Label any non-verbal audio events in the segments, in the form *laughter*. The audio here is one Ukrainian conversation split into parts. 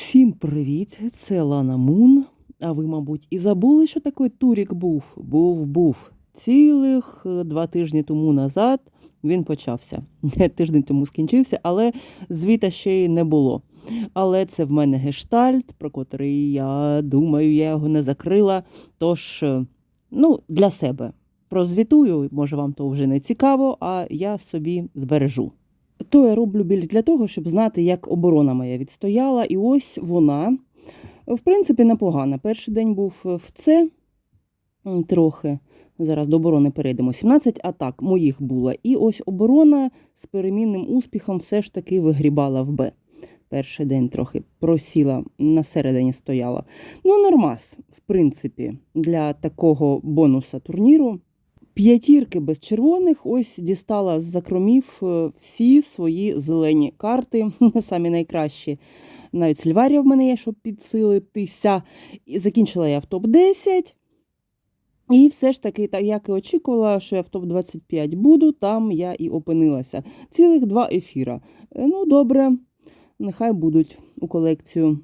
Всім привіт! Це Лана Мун. А ви, мабуть, і забули, що такий турік був? Був, був. Цілих е, два тижні тому назад він почався. *laughs* Тиждень тому скінчився, але звіта ще й не було. Але це в мене гештальт, про котрий я думаю, я його не закрила. Тож, е, ну, для себе прозвітую, може вам то вже не цікаво, а я собі збережу. То я роблю більш для того, щоб знати, як оборона моя відстояла. І ось вона, в принципі, непогана. Перший день був в С трохи. Зараз до оборони перейдемо. 17 атак моїх було. І ось оборона з перемінним успіхом все ж таки вигрібала в Б. Перший день трохи просіла, на середині стояла. Ну, нормас, в принципі, для такого бонуса турніру. П'ятірки без червоних ось дістала з закромів е, всі свої зелені карти, *laughs* самі найкращі. Навіть Сільварія в мене є, щоб підсилитися. І закінчила я в топ-10. І все ж таки, так як і очікувала, що я в топ-25 буду, там я і опинилася. Цілих два ефіра. Е, Ну, добре, нехай будуть у колекцію.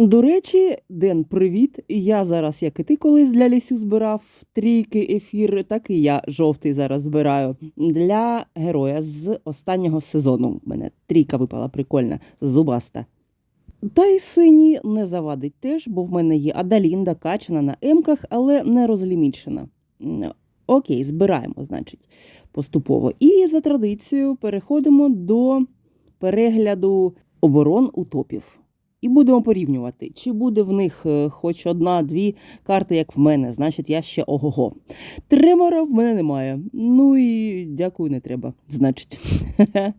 До речі, Ден, привіт. Я зараз, як і ти колись для лісю збирав трійки ефір, так і я жовтий зараз збираю для героя з останнього сезону. У мене трійка випала прикольна, зубаста. Та й синій не завадить теж, бо в мене є Адалінда качана на емках, але не розлімічена. Окей, збираємо, значить, поступово. І за традицією переходимо до перегляду оборон у топів. І будемо порівнювати, чи буде в них е, хоч одна-дві карти, як в мене, значить, я ще ого-го. Тремора в мене немає. Ну і дякую, не треба. Значить, *laughs*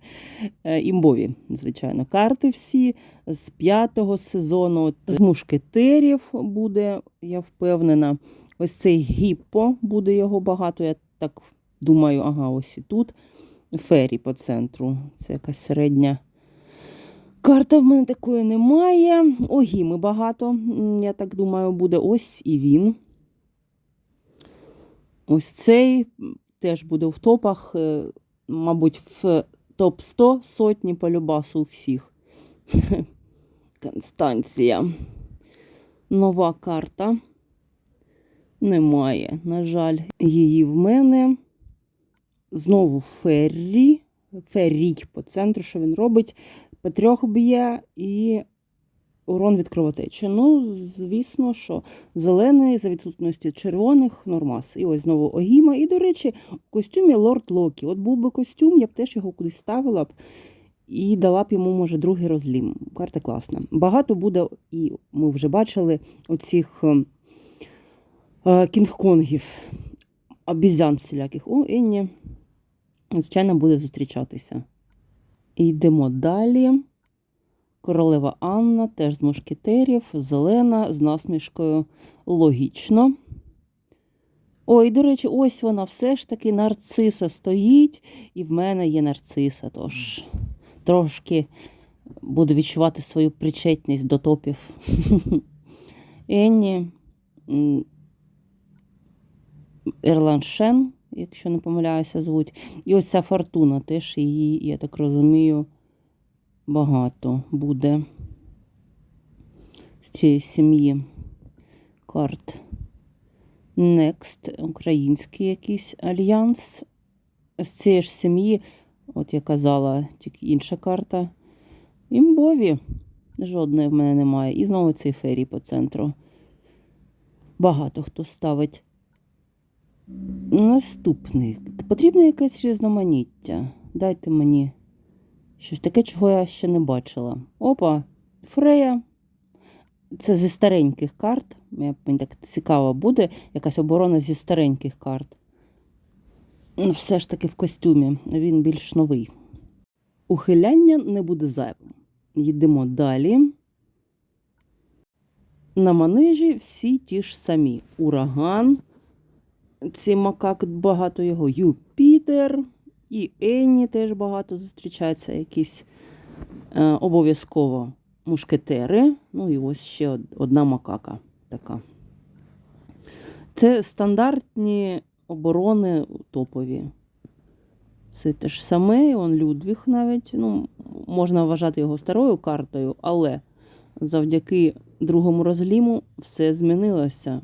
Е, імбові, звичайно, карти всі з п'ятого сезону. З мушкетерів буде, я впевнена. Ось цей гіппо буде його багато. Я так думаю, ага, ось і тут. Фері по центру. Це якась середня. Карта в мене такої немає. Огіми багато, я так думаю, буде ось і він. Ось цей теж буде в топах, е, мабуть, в топ-100 сотні по любасу у всіх. *laughs* Констанція. Нова карта. Немає, на жаль, її в мене. Знову Феррі. Феррій по центру, що він робить? По трьох б'є і урон від кровотечі. Ну, звісно, що зелений за відсутності червоних нормас. І ось знову Огіма. І, до речі, в костюмі Лорд Локі. От був би костюм, я б теж його кудись ставила б і дала б йому, може, другий розлім. Карта класна. Багато буде, і ми вже бачили оцих ем, е, кінг-конгів, обізян всіляких. О, Енні, звичайно, буде зустрічатися. І Йдемо далі. Королева Анна, теж з мушкетерів, зелена, з насмішкою. Логічно. Ой, до речі, ось вона все ж таки нарциса стоїть, і в мене є нарциса, тож трошки буду відчувати свою причетність до топів. *laughs* Енні Ерланшен, якщо не помиляюся, звуть. І ось ця фортуна теж її, я так розумію, багато буде з цієї сім'ї карт. Next, український якийсь альянс. З цієї ж сім'ї, от я казала, тільки інша карта. Імбові. Жодної в мене немає. І знову цей ферій по центру. Багато хто ставить. Наступний. Потрібно якесь різноманіття. Дайте мені щось таке, чого я ще не бачила. Опа, Фрея. Це зі стареньких карт. Мені так цікаво буде, якась оборона зі стареньких карт. Ну, Все ж таки в костюмі. Він більш новий. Ухиляння не буде зайвим. Йдемо далі. На манежі всі ті ж самі. Ураган. Цей макак багато його. Юпітер. І Енні теж багато зустрічається. Якісь е, обов'язково мушкетери. Ну і ось ще одна макака така. Це стандартні оборони топові. Це те ж саме, он Людвіг навіть. Ну, можна вважати його старою картою, але завдяки другому розліму все змінилося.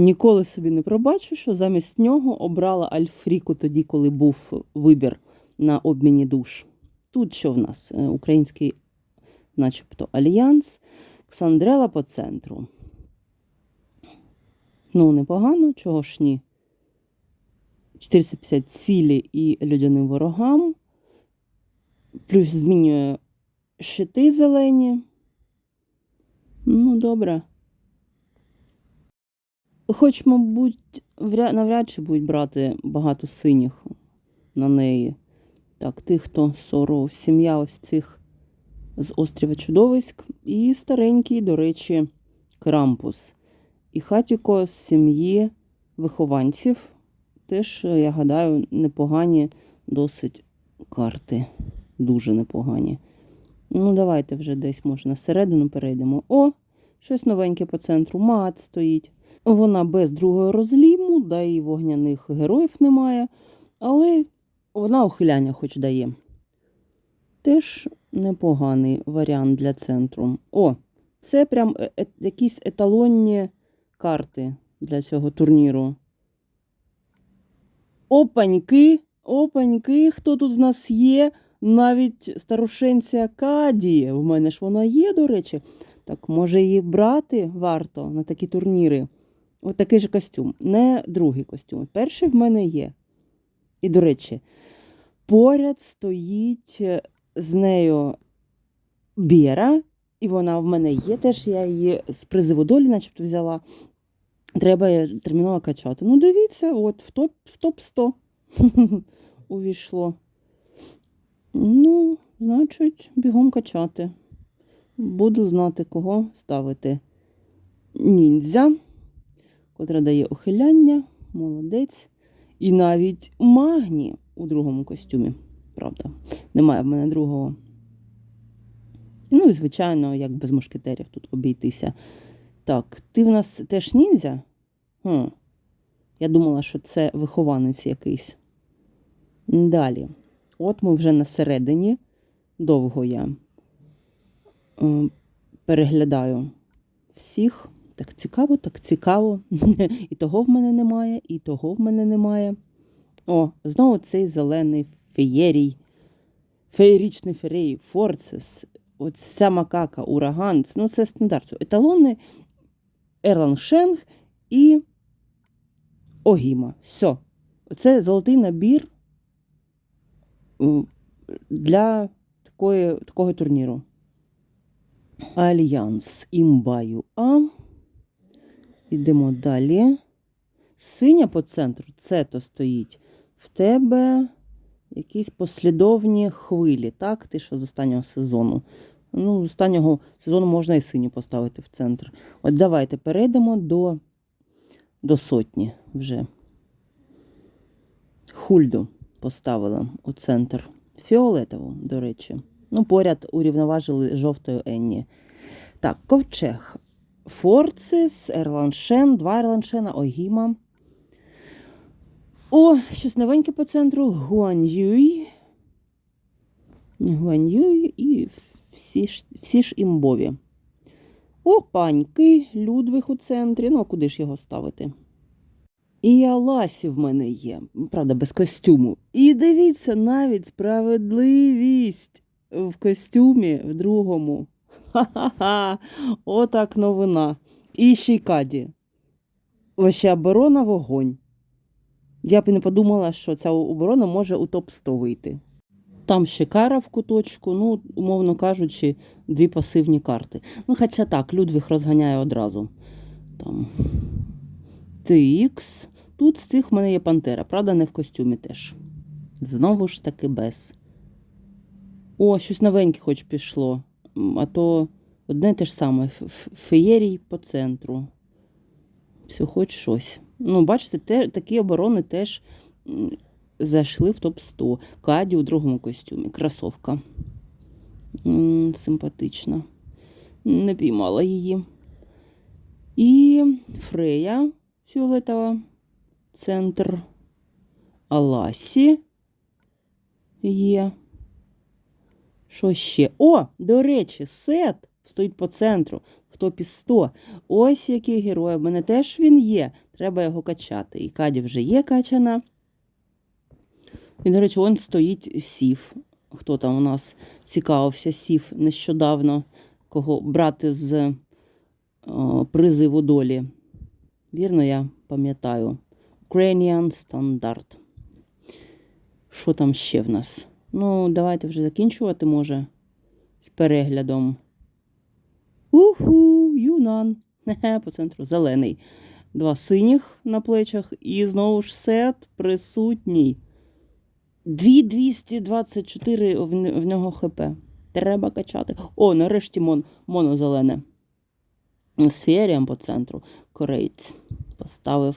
Ніколи собі не пробачу, що замість нього обрала Альфріку тоді, коли був вибір на обміні душ. Тут що в нас? Е, Український, начебто, альянс, Ксандрела по центру. Ну, непогано, чого ж ні. 450 цілі і людяним ворогам. Плюс змінює щити зелені. Ну, добре. Хоч, мабуть, навряд чи будуть брати багато синіх на неї. Так, тих, хто соров, сім'я ось цих з острова Чудовиськ. І старенький, до речі, Крампус. І хатіко з сім'ї вихованців. Теж, я гадаю, непогані досить карти. Дуже непогані. Ну, давайте вже десь, може, на середину перейдемо. О, щось новеньке по центру. Мат стоїть. Вона без другого розліму, да і вогняних героїв немає. Але вона ухиляння хоч дає. Теж непоганий варіант для центру. О, це прям е- е- якісь еталонні карти для цього турніру. Опаньки, опаньки, хто тут в нас є? Навіть старушенця Каді. В мене ж вона є, до речі. Так, може її брати варто на такі турніри. От такий же костюм. Не другий костюм. Перший в мене є. І, до речі, поряд стоїть е, з нею Бєра, і вона в мене є теж. Я її з призиву долі, начебто, взяла. Треба терміново качати. Ну, дивіться, от в топ, в топ 100 *laughs* увійшло. Ну, значить, бігом качати. Буду знати, кого ставити. Ніндзя, котра дає ухиляння, молодець. І навіть магні у другому костюмі. Правда, немає в мене другого. Ну і, звичайно, як без мушкетерів тут обійтися. Так, ти в нас теж ніндзя? Хм. Я думала, що це вихованець якийсь. Далі. От ми вже на середині. Довго я е, переглядаю всіх. Так цікаво, так цікаво. *laughs* І того в мене немає, і того в мене немає. О, знову цей зелений феєрій. Феєрічний ферей, Форцес. От ця макака, ураган. Ну, це стандарт. Еталони, Ерланшенг і Огіма. Все. Це золотий набір для такої, такого турніру. Альянс імбаю А. Йдемо далі. Синя по центру, це то стоїть. В тебе якісь послідовні хвилі, так? Ти що з останнього сезону. Ну, з останнього сезону можна і синю поставити в центр. От давайте перейдемо до, до сотні вже. Хульду поставила у центр. Фіолетову, до речі. Ну, поряд урівноважили жовтою Енні. Так, ковчег. Форцис, Ерланшен, два Ерланшена, Огіма. О, щось новеньке по центру. Гуан'юй. Гуан'юй і всі ж, всі ж імбові. О, паньки, Людвиг у центрі. Ну, а куди ж його ставити? І Аласі в мене є, правда, без костюму. І дивіться, навіть справедливість в костюмі в другому. Ха-ха-ха! Отак новина. І ще й каді. Вообще оборона вогонь. Я б не подумала, що ця оборона може у топ-100 вийти. Там ще кара в куточку, ну, умовно кажучи, дві пасивні карти. Ну, хоча так, Людвіг розганяє одразу. Там. TX. Тут з цих в мене є Пантера, правда, не в костюмі теж. Знову ж таки без. О, щось новеньке хоч пішло. А то одне те ж саме. Феєрій по центру. Все, хоч щось. Ну, бачите, те, такі оборони теж зайшли в топ-100. Каді у другому костюмі. Красовка. Симпатична. Не піймала її. І Фрея фіолетова. Центр Аласі є. Що ще? О, до речі, сет стоїть по центру, в топі 100. Ось який герой. В мене теж він є. Треба його качати. І Каді вже є качана. І, до речі, он стоїть сів. Хто там у нас цікавився, сів нещодавно, кого брати з о, призиву долі. Вірно, я пам'ятаю. Ukrainian Standard. Що там ще в нас? Ну, давайте вже закінчувати, може, з переглядом. Уху, Юнан. По центру зелений. Два синіх на плечах і знову ж сет присутній. 2224 в, нього хп. Треба качати. О, нарешті мон, монозелене. Сферіям по центру. Кореєць. Поставив.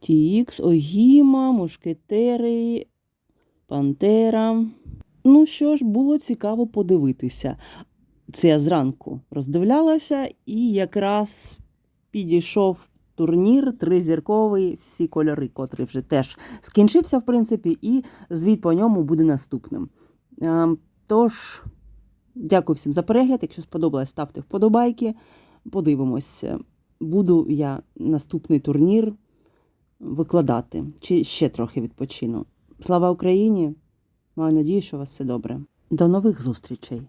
Тікс, Огіма, Мушкетери, Пантера. Ну що ж, було цікаво подивитися. Це я зранку роздивлялася, і якраз підійшов турнір тризірковий, всі кольори, котрий вже теж скінчився, в принципі, і звіт по ньому буде наступним. Е, Тож, дякую всім за перегляд. Якщо сподобалось, ставте вподобайки. Подивимось, буду я наступний турнір викладати, чи ще трохи відпочину. Слава Україні! Маю надію, що у вас все добре. До нових зустрічей!